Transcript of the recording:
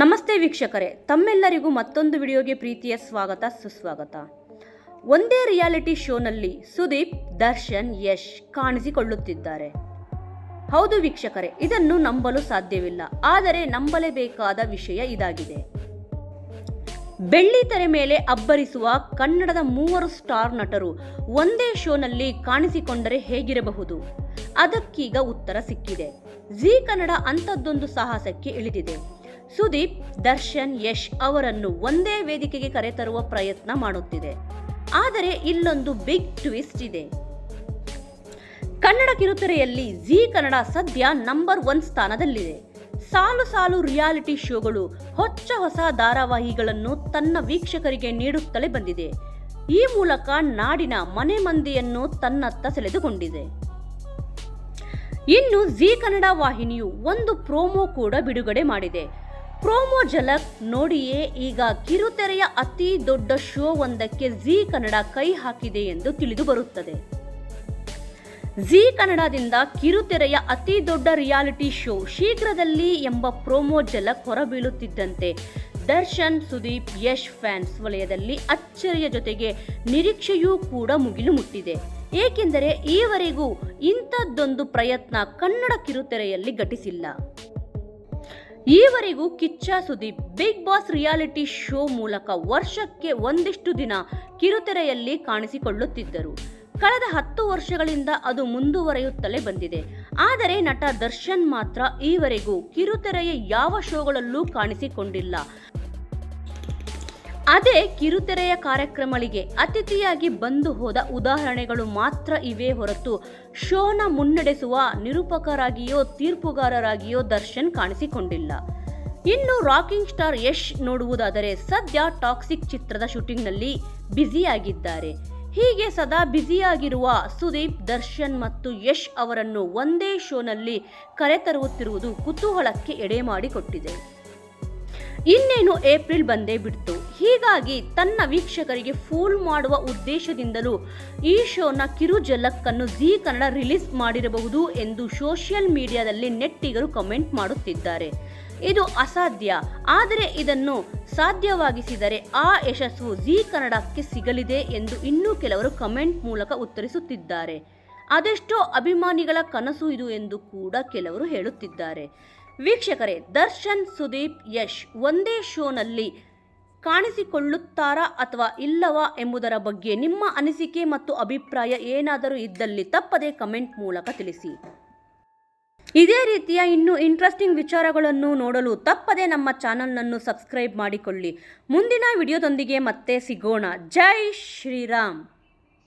ನಮಸ್ತೆ ವೀಕ್ಷಕರೇ, ತಮ್ಮೆಲ್ಲರಿಗೂ ಮತ್ತೊಂದು ವಿಡಿಯೋಗೆ ಪ್ರೀತಿಯ ಸ್ವಾಗತ, ಸುಸ್ವಾಗತ. ಒಂದೇ ರಿಯಾಲಿಟಿ ಶೋನಲ್ಲಿ ಸುದೀಪ್, ದರ್ಶನ್, ಯಶ್ ಕಾಣಿಸಿಕೊಳ್ಳುತ್ತಿದ್ದಾರೆ. ಹೌದು ವೀಕ್ಷಕರೇ, ಇದನ್ನು ನಂಬಲು ಸಾಧ್ಯವಿಲ್ಲ, ಆದರೆ ನಂಬಲೇಬೇಕಾದ ವಿಷಯ ಇದಾಗಿದೆ. ಬೆಳ್ಳಿ ತೆರೆ ಮೇಲೆ ಅಬ್ಬರಿಸುವ ಕನ್ನಡದ ಮೂವರು ಸ್ಟಾರ್ ನಟರು ಒಂದೇ ಶೋನಲ್ಲಿ ಕಾಣಿಸಿಕೊಂಡರೆ ಹೇಗಿರಬಹುದು? ಅದಕ್ಕೀಗ ಉತ್ತರ ಸಿಕ್ಕಿದೆ. ಜಿ ಕನ್ನಡ ಅಂಥದ್ದೊಂದು ಸಾಹಸಕ್ಕೆ ಇಳಿದಿದೆ. ಸುದೀಪ್, ದರ್ಶನ್, ಯಶ್ ಅವರನ್ನು ಒಂದೇ ವೇದಿಕೆಗೆ ಕರೆತರುವ ಪ್ರಯತ್ನ ಮಾಡುತ್ತಿದೆ. ಆದರೆ ಇಲ್ಲೊಂದು ಬಿಗ್ ಟ್ವಿಸ್ಟ್ ಇದೆ. ಕನ್ನಡ ಕಿರುತೆರೆಯಲ್ಲಿ ಜಿ ಕನ್ನಡ ಸದ್ಯ ನಂಬರ್ ಒನ್ ಸ್ಥಾನದಲ್ಲಿದೆ. ಸಾಲು ಸಾಲು ರಿಯಾಲಿಟಿ ಶೋಗಳು ಹೊಚ್ಚ ಹೊಸ ಧಾರಾವಾಹಿಗಳನ್ನು ತನ್ನ ವೀಕ್ಷಕರಿಗೆ ನೀಡುತ್ತಲೇ ಬಂದಿದೆ. ಈ ಮೂಲಕ ನಾಡಿನ ಮನೆ ಮಂದಿಯನ್ನು ತನ್ನತ್ತ ಸೆಳೆದುಕೊಂಡಿದೆ. ಇನ್ನು ಜಿ ಕನ್ನಡ ವಾಹಿನಿಯು ಒಂದು ಪ್ರೋಮೋ ಕೂಡ ಬಿಡುಗಡೆ ಮಾಡಿದೆ. ಪ್ರೋಮೋ ಜಲಕ್ ನೋಡಿಯೇ ಈಗ ಕಿರುತೆರೆಯ ಅತಿ ದೊಡ್ಡ ಶೋ ಒಂದಕ್ಕೆ ಜಿ ಕನ್ನಡ ಕೈ ಹಾಕಿದೆ ಎಂದು ತಿಳಿದು ಬರುತ್ತದೆ. ಜಿ ಕನ್ನಡದಿಂದ ಕಿರುತೆರೆಯ ಅತಿ ದೊಡ್ಡ ರಿಯಾಲಿಟಿ ಶೋ ಶೀಘ್ರದಲ್ಲಿ ಎಂಬ ಪ್ರೋಮೋ ಜಲಕ್ ಹೊರಬೀಳುತ್ತಿದ್ದಂತೆ ದರ್ಶನ್, ಸುದೀಪ್, ಯಶ್ ಫ್ಯಾನ್ಸ್ ವಲಯದಲ್ಲಿ ಅಚ್ಚರಿಯ ಜೊತೆಗೆ ನಿರೀಕ್ಷೆಯೂ ಕೂಡ ಮುಗಿಲು ಮುಟ್ಟಿದೆ. ಏಕೆಂದರೆ ಈವರೆಗೂ ಇಂಥದ್ದೊಂದು ಪ್ರಯತ್ನ ಕನ್ನಡ ಕಿರುತೆರೆಯಲ್ಲಿ ಘಟಿಸಿಲ್ಲ. ಈವರೆಗೂ Kichcha Sudeep Bigg Boss reality show ಮೂಲಕ ವರ್ಷಕ್ಕೆ ಒಂದಿಷ್ಟು ದಿನ ಕಿರುತೆರೆಯಲ್ಲಿ ಕಾಣಿಸಿಕೊಳ್ಳುತ್ತಿದ್ದರು. ಕಳೆದ ಹತ್ತು ವರ್ಷಗಳಿಂದ ಅದು ಮುಂದುವರೆಯುತ್ತಲೇ ಬಂದಿದೆ. ಆದರೆ ನಟ ದರ್ಶನ್ ಮಾತ್ರ ಈವರೆಗೂ ಕಿರುತೆರೆಯ ಯಾವ ಶೋಗಳಲ್ಲೂ ಕಾಣಿಸಿಕೊಂಡಿಲ್ಲ. ಅದೇ ಕಿರುತೆರೆಯ ಕಾರ್ಯಕ್ರಮಗಳಿಗೆ ಅತಿಥಿಯಾಗಿ ಬಂದು ಹೋದ ಉದಾಹರಣೆಗಳು ಮಾತ್ರ ಇವೆ ಹೊರತು ಶೋನ ಮುನ್ನಡೆಸುವ ನಿರೂಪಕರಾಗಿಯೋ, ತೀರ್ಪುಗಾರರಾಗಿಯೋ ದರ್ಶನ್ ಕಾಣಿಸಿಕೊಂಡಿಲ್ಲ. ಇನ್ನು ರಾಕಿಂಗ್ ಸ್ಟಾರ್ ಯಶ್ ನೋಡುವುದಾದರೆ ಸದ್ಯ ಟಾಕ್ಸಿಕ್ ಚಿತ್ರದ ಶೂಟಿಂಗ್ನಲ್ಲಿ ಬ್ಯುಸಿಯಾಗಿದ್ದಾರೆ. ಹೀಗೆ ಸದಾ ಬ್ಯುಸಿಯಾಗಿರುವ ಸುದೀಪ್, ದರ್ಶನ್ ಮತ್ತು ಯಶ್ ಅವರನ್ನು ಒಂದೇ ಶೋನಲ್ಲಿ ಕರೆತರುತ್ತಿರುವುದು ಕುತೂಹಲಕ್ಕೆ ಎಡೆ ಮಾಡಿಕೊಟ್ಟಿದೆ. ಇನ್ನೇನು ಏಪ್ರಿಲ್ ಬಂದೇ ಬಿಡ್ತು. ಹೀಗಾಗಿ ತನ್ನ ವೀಕ್ಷಕರಿಗೆ ಫೂಲ್ ಮಾಡುವ ಉದ್ದೇಶದಿಂದಲೂ ಈ ಶೋನ ಕಿರು ಜಲಕ್ಕನ್ನು ಜಿ ಕನ್ನಡ ರಿಲೀಸ್ ಮಾಡಿರಬಹುದು ಎಂದು ಸೋಷಿಯಲ್ ಮೀಡಿಯಾದಲ್ಲಿ ನೆಟ್ಟಿಗರು ಕಮೆಂಟ್ ಮಾಡುತ್ತಿದ್ದಾರೆ. ಇದು ಅಸಾಧ್ಯ, ಆದರೆ ಇದನ್ನು ಸಾಧ್ಯವಾಗಿಸಿದರೆ ಆ ಯಶಸ್ಸು ಜಿ ಕನ್ನಡಕ್ಕೆ ಸಿಗಲಿದೆ ಎಂದು ಇನ್ನೂ ಕೆಲವರು ಕಮೆಂಟ್ ಮೂಲಕ ಉತ್ತರಿಸುತ್ತಿದ್ದಾರೆ. ಅದೆಷ್ಟೋ ಅಭಿಮಾನಿಗಳ ಕನಸು ಇದು ಎಂದು ಕೂಡ ಕೆಲವರು ಹೇಳುತ್ತಿದ್ದಾರೆ. ವೀಕ್ಷಕರೇ, ದರ್ಶನ್ ಸುದೀಪ್ ಯಶ್ ಒಂದೇ ಶೋನಲ್ಲಿ ಕಾಣಿಸಿಕೊಳ್ಳುತ್ತಾರಾ ಅಥವಾ ಇಲ್ಲವಾ ಎಂಬುದರ ಬಗ್ಗೆ ನಿಮ್ಮ ಅನಿಸಿಕೆ ಮತ್ತು ಅಭಿಪ್ರಾಯ ಏನಾದರೂ ಇದ್ದಲ್ಲಿ ತಪ್ಪದೆ ಕಮೆಂಟ್ ಮೂಲಕ ತಿಳಿಸಿ. ಇದೇ ರೀತಿಯ ಇನ್ನೂ ಇಂಟ್ರೆಸ್ಟಿಂಗ್ ವಿಚಾರಗಳನ್ನು ನೋಡಲು ತಪ್ಪದೆ ನಮ್ಮ ಚಾನಲ್ನನ್ನು ಸಬ್ಸ್ಕ್ರೈಬ್ ಮಾಡಿಕೊಳ್ಳಿ. ಮುಂದಿನ ವಿಡಿಯೋದೊಂದಿಗೆ ಮತ್ತೆ ಸಿಗೋಣ. ಜೈ ಶ್ರೀರಾಮ್.